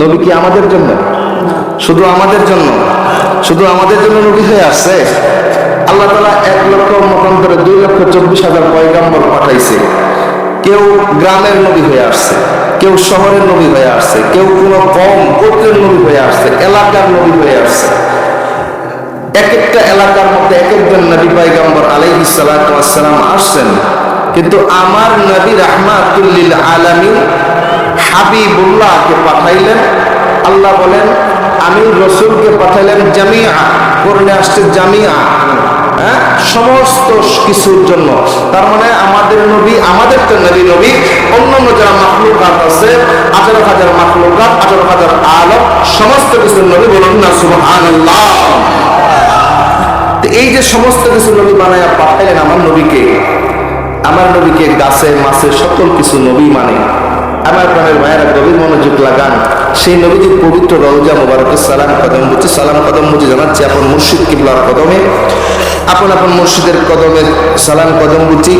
নবী কি আমাদের জন্য? শুধু আমাদের জন্য? শুধু আমাদের জন্য নবী হয়ে আসছে? আল্লাহ তালা এক লক্ষ মতান্তরে দুই লক্ষ চব্বিশ হাজার পয়গাম্বর পাঠাইছে। কেউ গ্রামের নবী হয়ে আসছে, কেউ শহরের নবী হয়ে আসছে, কেউ কোনো কম গোত্রের নবী হয়ে আসছে, এলাকার নবী হয়ে আসছে। এক একটা এলাকার মধ্যে এক একজন নবী পাইগাম্বর সালাতু ওয়াসসালাম আসছেন। কিন্তু আমার নবী রাহমাতুল্লিল আলামিন হাবিবুল্লাহকে পাঠাইলেন। আল্লাহ বলেন আমি রসুলকে পাঠাইলেন জামিয়া করলে আসছে জামিয়া। হ্যাঁ? সমস্ত কিছুর জন্য। তার মানে আমাদের নবী, আমাদের তো নবী নবী, অন্যান্য যারা মাখলুকাত আছে আঠারো হাজার মাখলুকাত আঠারো হাজার আলম, সমস্ত কিছুর নবী বলুন না, সুবহানাল্লাহ। তো এই যে সমস্ত কিছু নবী বানায় পাঠাইলেন আমার নবীকে আমার নবীকে গাছে, মাছে সকল কিছু নবী মানে। আমার প্রাণের ভাইয়েরা গভীর মনোযোগ লাগান। সেই নবীজির পবিত্র রওজা মোবারকের সালাম কদম বুঝি, সালাম কদম বুঝি জানাচ্ছি আপন মুর্শিদ কিবলার কদমে। আপন আপন মুর্শিদের কদমে সালাম কদম বুঝি।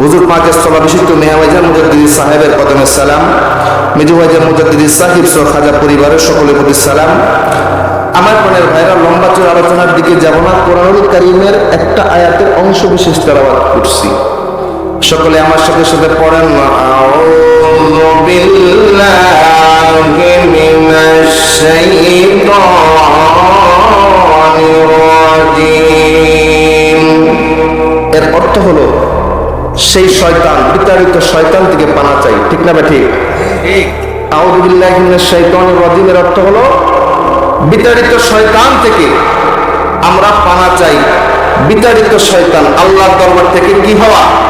হুজুর পাঁচের স্থলা বিশিষ্ট মেয়াবাজার মুজাদ্দিদি সাহেবের কদমে সালাম। মেজুবাজার মুজাদ্দিদি সাহিব সহ খাজা পরিবারের সকলের প্রতি সালাম। আমার প্রাণের ভাইরা, লম্বা চোর আলোচনার দিকে যাব না। কোরআনুল কারিমের একটা আয়াতের অংশ বিশেষ তেলাওয়াত করছি। সকলে আমার সাথে সাথে পড়েন, না এর অর্থ হলো সেই শয়তান বিতাড়িত শয়তান থেকে পানা চাই। ঠিক না ঠিক। রাজিমের অর্থ হলো বিতাড়িত শয়তান থেকে আমরা পানা চাই। বিতাড়িত শয়তান আল্লাহর দরবার থেকে কি হওয়া?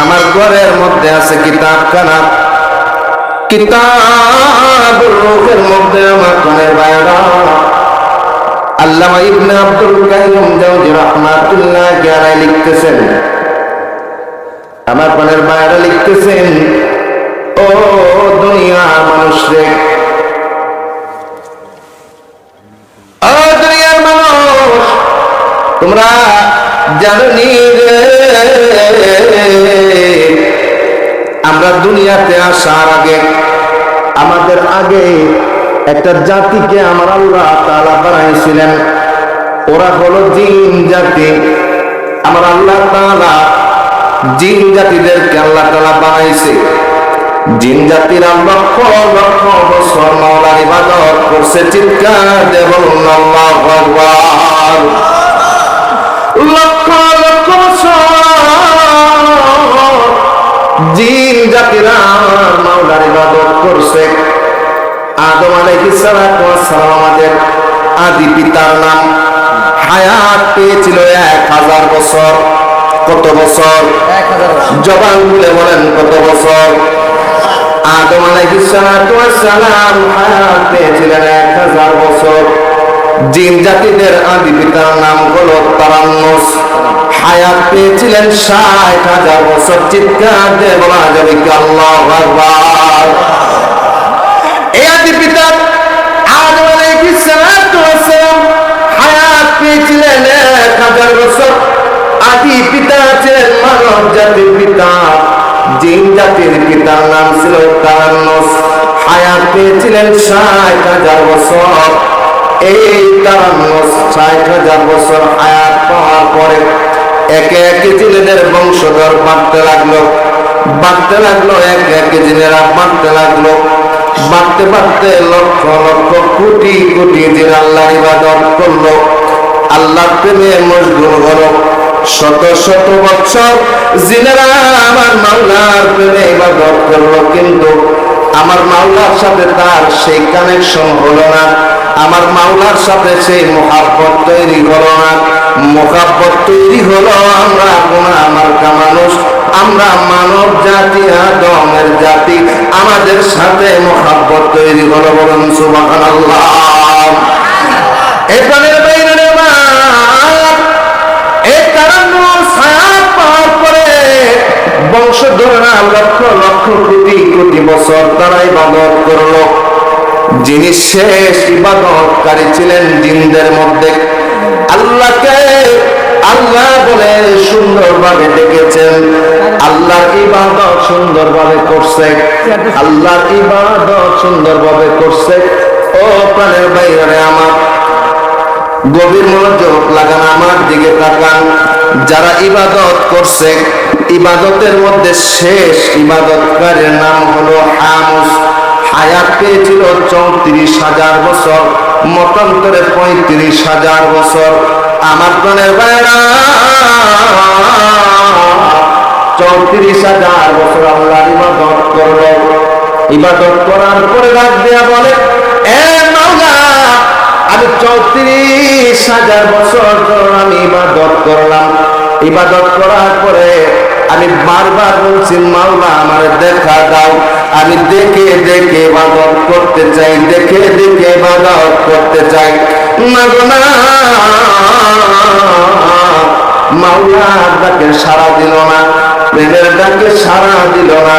আমার ঘরের মধ্যে আছে কিতাব খানা কিতাবুর মধ্যে আমার ঘরের বাইরা আল্লামা ইবনে আব্দুল কাইয়ুম জাওজি রাহমাতুল্লাহি লিখতেছেন, আমার প্রাণের লিখতেছেন, ও দুনিয়া মানুষ রে ও দুনিয়ার মানুষ, তোমরা জানি আমরা দুনিয়াতে আসার আগে, আমাদের আগে একটা জাতিকে আমার আল্লাহ তাআলা বানাইছিলেন। ওরা হলো জিন জাতি। আমার আল্লাহ তাআলা জিন জাতিদেরকে আল্লাহ তাআলা বানাইছে। জিন জাতিরা লক্ষ লক্ষ বছর মাওলার ইবাদত করছে। চিৎকার বলুন, আল্লাহু আকবার। লক্ষ লক্ষ জিন জাতিরা মাওলার ইবাদত করছে। আদম আলাইহিস সালাতু ওয়াস সালাম আমাদের আদি পিতার নাম। হায়াত পেয়েছিল এক হাজার বছর। কত বছর। জবান খুলে বলেন কত বছর? আদম আলাইহিস সালাতু ওয়াস সালাম হায়াত পেয়েছিলেন এক হাজার বছর। জিন জাতিদের আদি পিতার নাম হলো তারান্নুস। হায়াত পেয়েছিলেন ষাট হাজার বছর। চিৎকার দিয়ে বলা যাবে আল্লাহ আকবার। এই আদি পিতা আদম আলাইহিস সালাম হায়াত পেয়েছিলেন এক হাজার বছর। আদি পিতা ছিলেন মানব জাতির পিতা। জিন জাতির পিতার নাম ছিল তারান্নুস। হায়াত পেয়েছিলেন ষাট হাজার বছর। এই তারান্নুস ষাট হাজার বছর হায়াত পাওয়ার পরে একে একে জিনেদের বংশধর বাড়তে লাগল। বাড়তে লাগল, একে একে জিনেরা বাড়তে লাগল। বাড়তে বাড়তে লক্ষ লক্ষ কোটি কোটি দিন আল্লাহ ইবাদত করল। আল্লাহর প্রেমে মশগুল হলো। শত শত বছর জিনেরা আমার মাওলার প্রেমে ইবাদত করল, কিন্তু আমার মাওলার সাথে তার সেই কানেকশন হলো না। আমার মাওলার সাথে সেই মহাব্বত তৈরি হলো না, মহাব্বত তৈরি হলো, আমরা গুণা আমার মানুষ, আমরা মানব জাতি, আদমের জাতি, আমাদের সাথে মহাব্বত তৈরি হলো বলুন সুবহানাল্লাহ। যিনি শেষ ইবাদতকারী ছিলেন জিনদের মধ্যে, আল্লাহকে আল্লাহ বলে সুন্দরভাবে ডেকেছেন। আল্লাহর ইবাদত সুন্দরভাবে করছে। আল্লাহর ইবাদত সুন্দরভাবে করছে। ও প্রাণের বাইরে আমার গভীর মনোযোগ লাগান, আমার দিকে তাকান। যারা ইবাদত করছে, ইবাদতের মধ্যে শেষ ইবাদতকারীর নাম হলো হামুস। হায়াত পেয়েছিল চৌত্রিশ হাজার বছর, মতান্তরে পঁয়ত্রিশ হাজার বছর। আমার প্রাণের বাইরা চৌত্রিশ হাজার বছর আল্লাহ ইবাদত করল ইবাদত করার পরে ডাক দেয়া বলে, এ মাওলা, আমি চৌত্রিশ হাজার বছর আমি ইবাদত করলাম। ইবাদত করার পরে আমি বারবার বলছি, মাওলা, আমার দেখা দাও। আমি দেখে দেখে ইবাদত করতে চাই, দেখে দেখে ইবাদত করতে চাই। না গো ডাকে সারা দিল না, প্রেমের ডাকে সারা দিল না।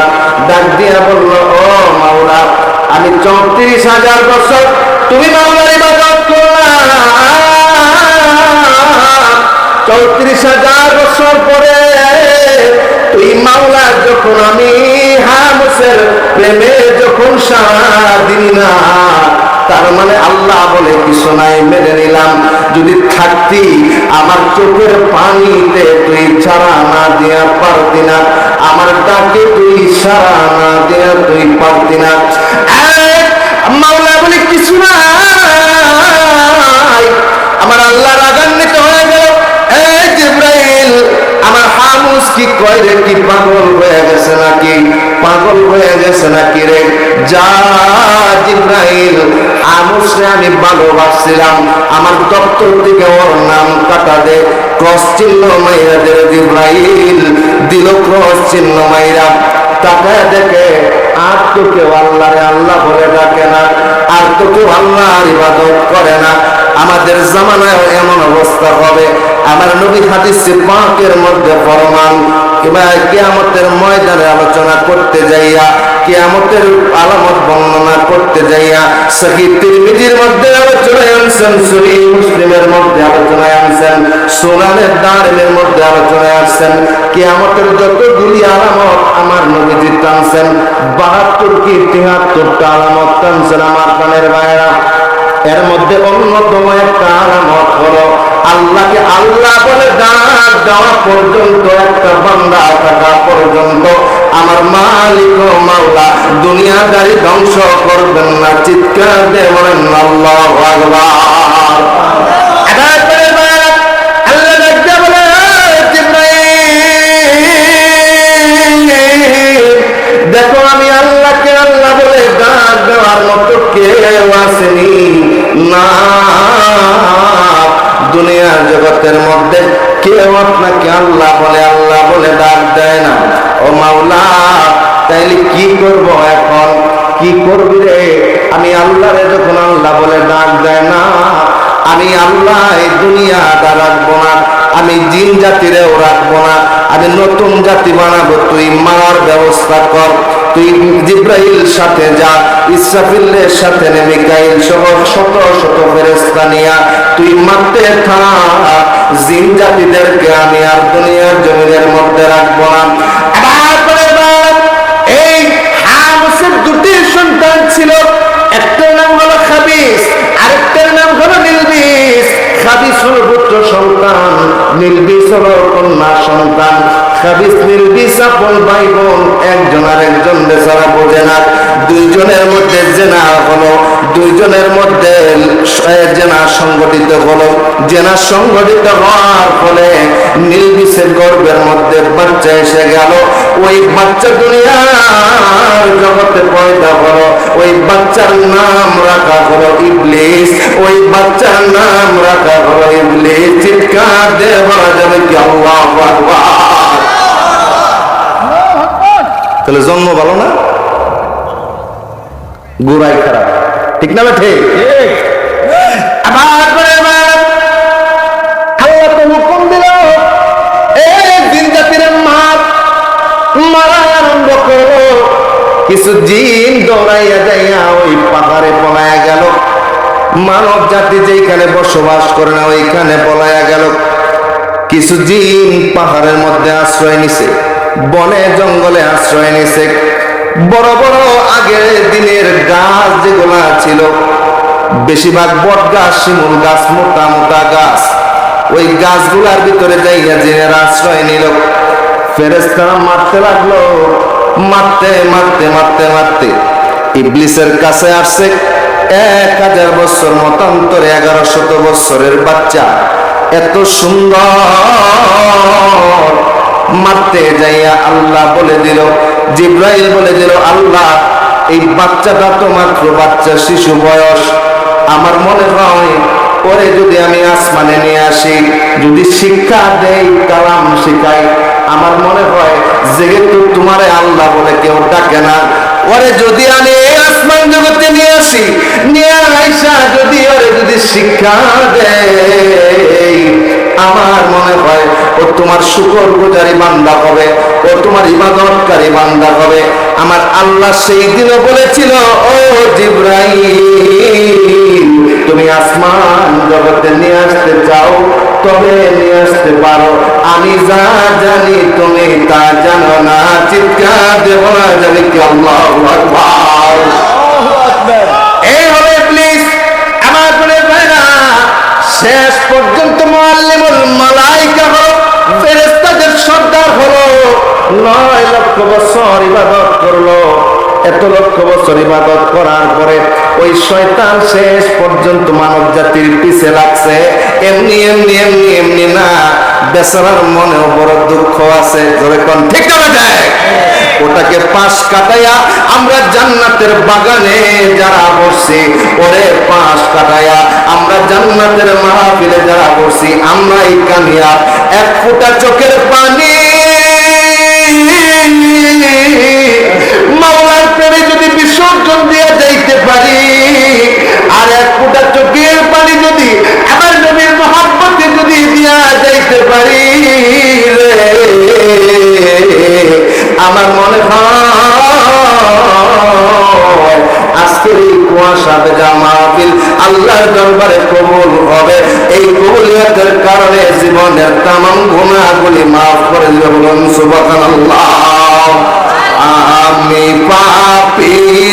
ডাক দিয়া বলল, ও মাওলা, আমি চৌত্রিশ হাজার বছর তুমি মাওলার ইবাদত করলাম চৌত্রিশ হাজার বছর পরে তুই মাওলা যখন আমি হামসের প্রেমে যখন সারা দিন না, তার মানে আল্লাহ বলে কিছু নাই মেনে নিলাম, যদি থাকতি আমার চোখের পানিতে তুই ছাড়া না দিয়া পারতি না, আমার ডাকে তুই সারা না দিয়া তুই পারতি না। মাওলা বলে কিছু নাই আমার আল্লাহ কি কয় রে, কি পাগল হয়ে গেছে নাকি? পাগল হয়ে গেছে নাকি রে? যা জিব্রাইল হামুসরে আমি ভালোবাসছিলাম। আমার দপ্তর থেকে ওর নাম কাটা দে। ক্রস চিহ্ন মাইরা দে জিব্রাইল, দিল ক্রস চিহ্ন মাইরা। তাকায় দেখে আর তো কেউ আল্লাহরে আল্লাহ বলে ডাকে না, আর তো কেউ আল্লাহর ইবাদত করে না। আমাদের জামানায় এমন অবস্থা হবে। আমার নবী হাদিস পাকের মধ্যে ফরমান কিংবা কিয়ামতের ময়দানে আলোচনা করতে যাইয়া, কিয়ামতের আলামত বর্ণনা করতে যাইয়া, সহি তিরমিজির মধ্যে আলোচনায় আনছেন, সহি মুসলিমের মধ্যে আলোচনায় আনছেন, সুনানের দাঁড়ের মধ্যে আলোচনায় আসছেন কিয়ামতের যতগুলি আলামত আমার নবীজি টানছেন, বাহাত্তর কি তিহাত্তরটা আলামত টানছেন আমার কানের বাইরা এর মধ্যে অন্যতম একটা আলামত হলো, আল্লাহকে আল্লাহ বলে ডাক দেওয়া পর্যন্ত একটা বান্দা থাকা পর্যন্ত আমার মালিক ও মাল্লা দুনিয়াদারি ধ্বংস করবেন না। চিৎকার দেবেন আল্লাহ আকবার। আমি আল্লাহ এই দুনিয়াটা রাখব না, আমি জিন জাতিরেও রাখব না, আমি নতুন জাতি বানাবো, তুই মারার ব্যবস্থা কর। তুই জিব্রাইল সাথে যা ইসরাফিলের সাথে নে, মিকাইল সহ শত শত ফেরেস্তা নিয়া, তুই মারতে থাক জিন জাতিদেরকে আমি আর দুনিয়ার জমিনের মধ্যে রাখব না। বোন একজন আর একজন বেচারা বোঝে না। দুইজনের মধ্যে জেনা হলো দুইজনের মধ্যে জেনা সংগঠিত হলো। জেনা সংগঠিত হওয়ার ফলে নিলবিসের গর্ভের মধ্যে বাচ্চা এসে গেল। ওই বাচ্চা দুনিয়ার জগতে পয়দা হলো। ওই বাচ্চার নাম রাখা হলো ইবলিস। ওই বাচ্চার নাম রাখা হলো ইবলিস। চিৎকার দিয়ে বলা যাবে কি তাহলে জন্ম ভালো না? গোড়াই খারাপ। ঠিক না ঠিক আবার করে আল্লাহ তো হুকুম দিল দিন জাতির মাপ মারা আরম্ভ করো। কিছু জিন দৌড়াইয়া যাইয়া ওই পাহাড়ে পলায় মানব জাতি যেখানে বসবাস করে না ওইখানে পলায়া গেল। কিছু জিন পাহাড়ের মধ্যে আশ্রয় নিছে বনে জঙ্গলে আশ্রয় নিছে। বড় বড় আগের দিনের গাছ যেগুলা ছিল, বেশিরভাগ বট গাছ, শিমুল গাছ, মোটা মোটা গাছ, ওই গাছগুলার ভিতরে যাইয়া জিনের আশ্রয় নিল। ফেরেস্তারা মারতে লাগল, মারতে মারতে মারতে মারতে। ইবলিসের কাছে আসছে এক হাজার বছর মতান্তরে এগারো শত বছরের বাচ্চা। এত সুন্দর মারতে যাইয়া আল্লাহ বলে দিল, জিব্রাইল বলে দিল, আল্লাহ এই বাচ্চাটা তো মাত্র বাচ্চা শিশু বয়স। আমার মনে হয়, ওরে যদি আমি আসমানে নিয়ে আসি, যদি শিক্ষা দেই, কালাম শিখাই, আমার মনে হয় যেহেতু তোমারে আল্লাহ বলে কেউ ডাকে না, ওরে যদি আমি এই আসমান জগতে নিয়ে আসি, নিয়ে আইসা যদি ওরে যদি শিক্ষা দেই, আমার তোমার শুকর গুজারি বান্দা হবে ও তোমার ইবাদতকারী বান্দা হবে। আমার আল্লাহ সেই দিনও বলেছিল, ও জিব্রাইল, তুমি আসমান জগতে নিয়ে আসতে চাও, তবে নিয়ে আসতে পারো। আমি যা জানি তুমি তা জানো না। চিৎকার দেব না জানি কি আল্লাহ আকবার এই হলো প্লিজ আমার বলে ভাইরা শেষ পর্যন্ত মুআল্লিমুল মালাইকা হলো ফেরেশতাদের সর্দার হলো নয় লক্ষ বছর ইবাদত করল, এত লক্ষ বছর ইবাদত করার পরে ওই শয়তান শেষ পর্যন্ত মানব জাতির পিছে লাগছে। এমনি এমনি এমনি এমনি না, বেচারার বড় দুঃখ আছে। কোন, ঠিক না যায় ওটাকে পাশ কাটাইয়া আমরা জান্নাতের বাগানে যারা বসছি, ওরে পাশ কাটাইয়া আমরা জান্নাতের মাহফিলে যারা আমরাই এক ফোঁটা চোখের পানি মাওলার প্রেমে যদি বিসর্জন দিয়ে যাইতে পারি, আর এক ফোঁটা চোখের পানি যদি আমার নবীর মহাব্বতে যদি দিয়া যাইতে পারি আমার মনে হয় আজকের এই মাহফিল আল্লাহর দরবারে কবুল হবে। এই কবুলিয়াতের কারণে জীবনের তামাম গুণাগুলি মাফ করে দিল বলুন, সুবহানাল্লাহ। আমি পাপি।